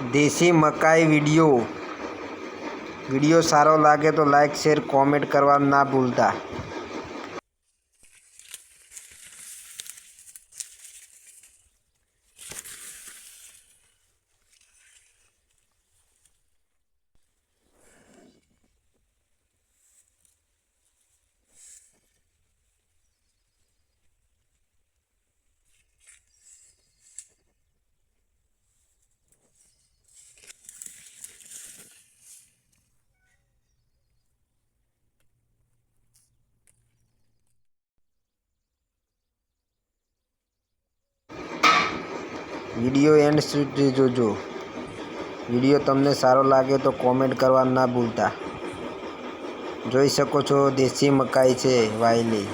દેશી મકાઈ video. Video સારો લાગે તો લાઈક શેર કોમેન્ટ કરવા ના ભૂલતા. વીડિયો એન્ડ સુધી જોજો. વીડિયો તમને સારો લાગે તો કોમેન્ટ કરવા ના ભૂલતા. જોઈ શકો છો દેશી મકાઈ છે વાયેલી.